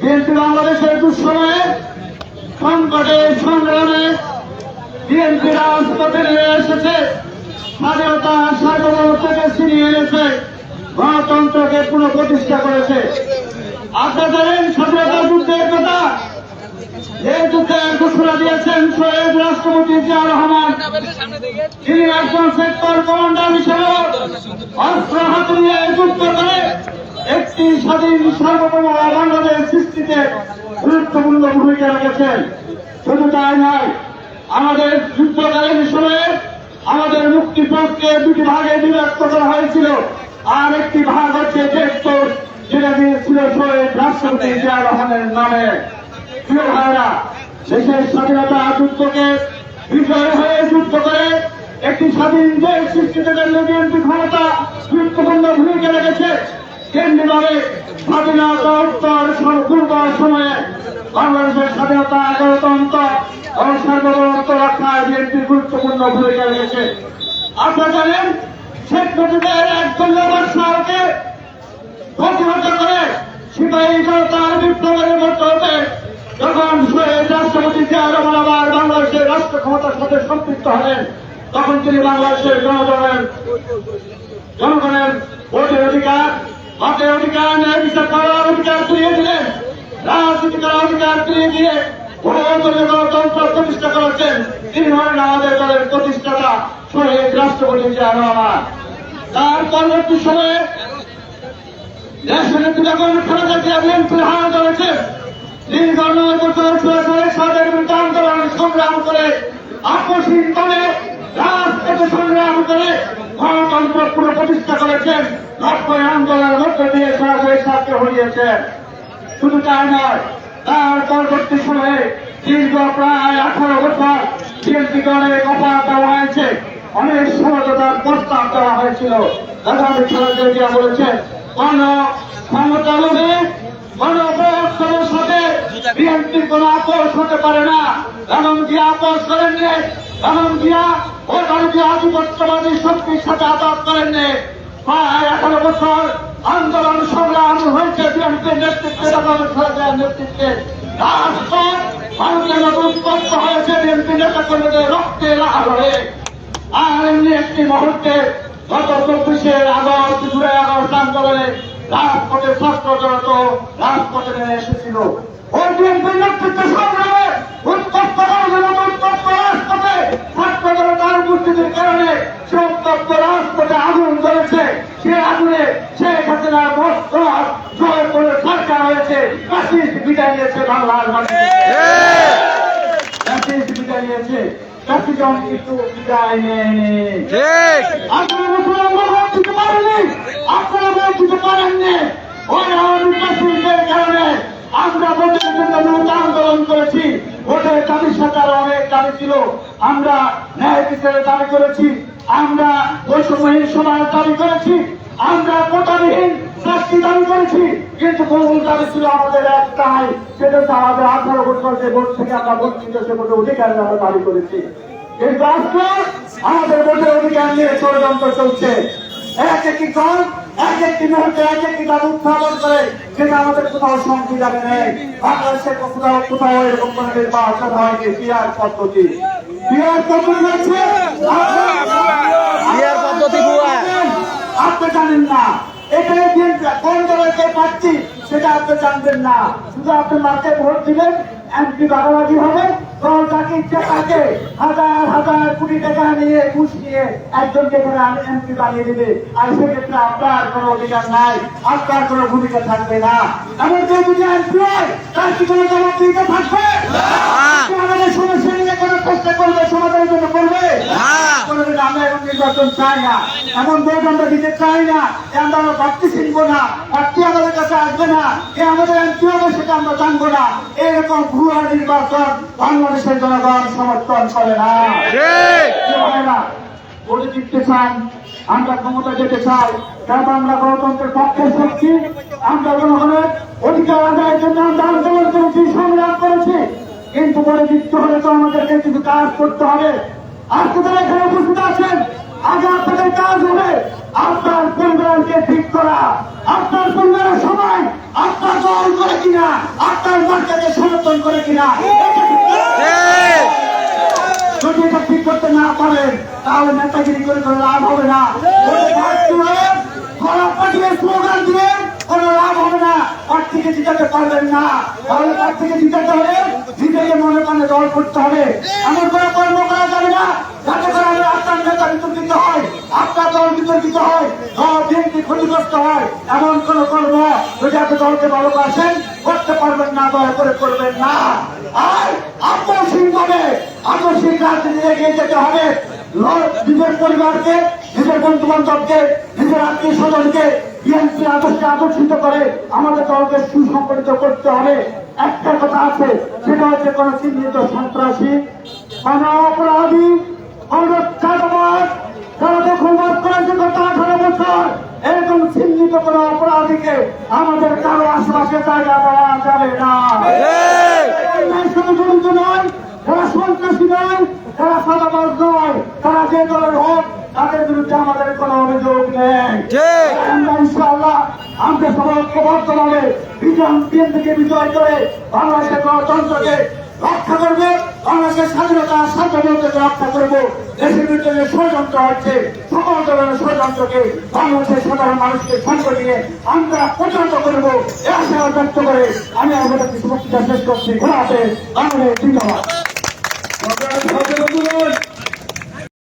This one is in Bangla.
বিএনপি বাংলাদেশের দুঃসময়ে সংকটে, সংগ্রামে বিএনপি রাজপথে নিয়ে এসেছে। স্বাধীনতা, সার্বভৌমত্বকে ছিনিয়ে এনেছে। গণতন্ত্রকে পুনঃপ্রতিষ্ঠা করেছে। আপনারা জানেন স্বাধীনতা যুদ্ধের কথা যে যুদ্ধের ঘোষণা দিয়েছেন শহীদ রাষ্ট্রপতি জিয়া রহমান। তিনি একজন সেক্টর কমান্ডার হিসেবে অস্ত্র হাতে নিয়ে যুদ্ধ করে একটি স্বাধীন সার্বভৌম বাংলাদেশ সৃষ্টিতে গুরুত্বপূর্ণ ভূমিকা রেখেছেন। শুধু তাই নয়, আমাদের যুদ্ধকালীন সময়ে আমাদের মুক্তিপথকে দুটি ভাগে বিভক্ত করা হয়েছিল। আর একটি ভাগ হচ্ছে জ্যেষ্ঠ যেটা দিয়েছিল শহীদ রাষ্ট্রপতি জিয়া রহমানের নামে। প্রিয় ভাইরা দেশের স্বাধীনতা যুদ্ধকে বিজয় হয়ে যুদ্ধ করে একটি স্বাধীন দেশ সৃষ্টিতে জন্য বিএনপি ক্ষমতা গুরুত্বপূর্ণ ভূমিকা রেখেছে। কেন্দ্রীয়ভাবে স্বাধীনতা উত্তর পূর্ব সময়ে বাংলাদেশের স্বাধীনতা গণতন্ত্র ও সার্বভৌমত্ব রক্ষায় বিএনপি গুরুত্বপূর্ণ ভূমিকা রেখেছে। আপনারা জানেন, শেখ মুজিবের একজন ব্যবসায়কে প্রতিহত করে সিপাহী জনতার বিপ্লবের মধ্য হতে যখন রাষ্ট্রপতি জিয়া রহমান আবার বাংলাদেশের রাষ্ট্র ক্ষমতার সাথে সম্পৃক্ত হলেন, তখন তিনি বাংলাদেশের জনগণের জনগণের অধিকার ন্যায় বিচার করার অধিকার ফিরিয়ে দিলেন রাজনীতি দিয়ে প্রতিষ্ঠা করেছেন, তিনি হলেন আমাদের দলের প্রতিষ্ঠাতা শহীদ রাষ্ট্রপতি তার পরবর্তী সময়ে দেশের যখন খালেদা জিয়া বিএনপির হার ধরেছে দীর্ঘ নয় করে আন্দোলন সংগ্রাম করে আপসীন দলে রাজপথে সংগ্রাম করে গণতন্ত্র পুরো প্রতিষ্ঠা করেছেন লক্ষ্য আন্দোলনের মধ্য দিয়ে সরাসরি সাথে হরিয়েছেন। শুধু তাই নয়, তার পরবর্তী সময়ে দীর্ঘ প্রায় আঠারো বছর বিএনপিকে অনেক অফার দেওয়া হয়েছে। অনেক সমঝোতার প্রস্তাব দেওয়া হয়েছিল। আগামী খালেদা জিয়া বলেছেন কোন ক্ষমতা লোভে কোন বড় সাথে বিএনপির কোন আপোষ হতে পারে না। এমন কি আপোষ করেননি? এমন জিয়া ও শক্তির সাথে আঘাত করেননি। প্রায় আঠারো বছর আন্দোলন, সংগ্রাম হয়েছে বিএনপির নেতৃত্বে সরকারের নেতৃত্বে। ভারতের মতো উৎপন্ন হয়েছে বিএনপি নেতা কর্মীদের রক্তে আর এমনি একটি মুহূর্তে গত চব্বিশে আগস্ট জুড়ে আগস্ট আন্দোলনে রাজপথে ছাত্র জড়ত রাজপথে এসেছিল। ওই বিএনপির নেতৃত্বে সংগ্রামে ছাত্র জনতার উপস্থিতির কারণে সে উত্তপ্ত রাজপথে আগুন জ্বলেছে সে আগুনে শেখ হাসিনার বস্ত্র জয় করে সরকার হয়েছে। কাশিস বিদায় নিয়েছে বাংলার কাশিস বিদায় নিয়েছে। কাশিজন কিন্তু বিদায় নেয়নি। ঠিক। আপনারা মুসলমান ভোট দিতে পারেননি আপনারা ভোট দিতে পারেননি। ওই আওয়ামী কাশ্মীরদের কারণে আমরা ভোটের জন্য আন্দোলন করেছি। অনেক দাবি ছিল। আমরা ন্যায় বিচারের দাবি করেছি। আমরা বৈষম্যহীন সমাজের দাবি করেছি। আমরা কোটাবিহীন চাকরি দাবি করেছি। কিন্তু বহুল দাবি ছিল আমাদের একটাই, সেটা হচ্ছে আমাদের আঠারো বছর যে ভোট থেকে আমরা বঞ্চিত, সে ভোটের অধিকার আমরা দাবি করেছি। কিন্তু আজকে আমাদের ভোটের অধিকার নিয়ে ষড়যন্ত্র চলছে। এক একটি দল এক একটি মুহূর্তে এক একটি দল উত্থাপন করে যেটা আমাদের কোথাও সংবিধানে নেই বাংলাদেশে কোথাও কোথাও এরকম কোনো নির্বাচন হয়নি পিয়ার পদ্ধতি। পিয়ার পদ্ধতি হচ্ছে পদ্ধতি। আপনি জানেন না। এটাই দিন কোন দলকে পাচ্ছি সেটা আপনি জানবেন না। শুধু আপনি মাকে ভোট দিবেন এমপি ভাগাভাগি হবে। দল তাকে ইচ্ছা থাকে হাজার হাজার কোটি টাকা নিয়ে ঘুষ নিয়ে একজনকে এমপি বানিয়ে দিবে। আর সেক্ষেত্রে আপনার কোনো অধিকার নাই আপনার কোনো ভূমিকা থাকবে না। এমন কেউ যদি এমপি হয় তার কি কোনো জবাবদিহিতা থাকবে? সে আমাদের সমস্যা নিয়ে কোনো প্রশ্ন করবে সমাধানের জন্য করবে কোনোদিন নির্বাচন চাই না। এমন ভোট আমরা দিতে চাই না। এ আমরা আমরা প্রার্থী চিনবো না। প্রার্থী আমাদের কাছে আসবে না। এ আমাদের এমপি হবে সেটা আমরা জানব না। এরকম ভুয়া নির্বাচন বাংলাদেশের জনগণ সমর্থন করে না। ভোটে জিততে চান আমরা ক্ষমতা যেতে চাই। কারণ আমরা গণতন্ত্রের পক্ষে শক্তি। আমরা জনগণের অধিকার আদায়ের জন্য আমরা আন্দোলন করেছি সংগ্রাম করেছি। কিন্তু পরে জিততে হলে তো আমাদেরকে কিছু কাজ করতে হবে। আজকে তারা এখানে উপস্থিত আছেন? আগে আপনাদের কাজ হবে। আপনার পরিবারকে ঠিক করা। আপনার পরিবারের সময় আপনার দল করে কিনা, আপনার মার্কাকে সমর্থন করে কিনা যদি এটা ঠিক করতে না পারেন, তাহলে নেতাগিরি করে কোনো লাভ হবে না। কোনো লাভ হবে না। প্রার্থীকে মনে দল করতে হবে। এমন কোনো কর্ম করা যাবে না। যাতে করে আপনার হয় বিএনপি ক্ষতিগ্রস্ত হয়, এমন কোন কর্ম যদি দলকে ভালোবাসেন, করতে পারবেন না, দয়া করে করবেন না। আর আকস্মিক ভাবে আকস্মিক রাজনীতি এগিয়ে যেতে হবে। নিজের পরিবারকে, নিজের বন্ধু বান্ধবকে নিজের আত্মীয় স্বজনকে বিএনপি আদর্শে আকর্ষিত করে আমাদের দলকে সুসংগঠিত করতে হবে। একটা কথা আছে, সেটা হচ্ছে কোন চিহ্নিত সন্ত্রাসী, কোন অপরাধী, কোন চাঁদাবাদ যারা দখলবাদ করেছে গত আঠারো বছর এরকম চিহ্নিত কোন অপরাধীকে আমাদের কারও আশেপাশে জায়গা দেওয়া যাবে না। জড়িত নয় তারা সন্ত্রাসী নয় তারা সাদাবাজ নয় তারা যে দলের হোক তাদের বিরুদ্ধে আমাদের কোনো অভিযোগ নেই। আমরা ইনশাআল্লাহ আমরা সবাই ঐক্যবদ্ধভাবে বিজয় বিএনপিকে বিজয় করে বাংলাদেশের গণতন্ত্রকে রক্ষা করবে। বাংলাদেশের স্বাধীনতা সার্বভৌমত্বকে রক্ষা করব। দেশের বিরুদ্ধে যে ষড়যন্ত্র হচ্ছে। সকল ধরনের ষড়যন্ত্রকে বাংলাদেশের সাধারণ মানুষকে সঙ্গ নিয়ে আমরা প্রচারিত করব। এ আশা ব্যক্ত করে আমি আমাদের কিছু বক্তৃতা শেষ করছি। ঘোরাতে বাংলাদেশ ধন্যবাদ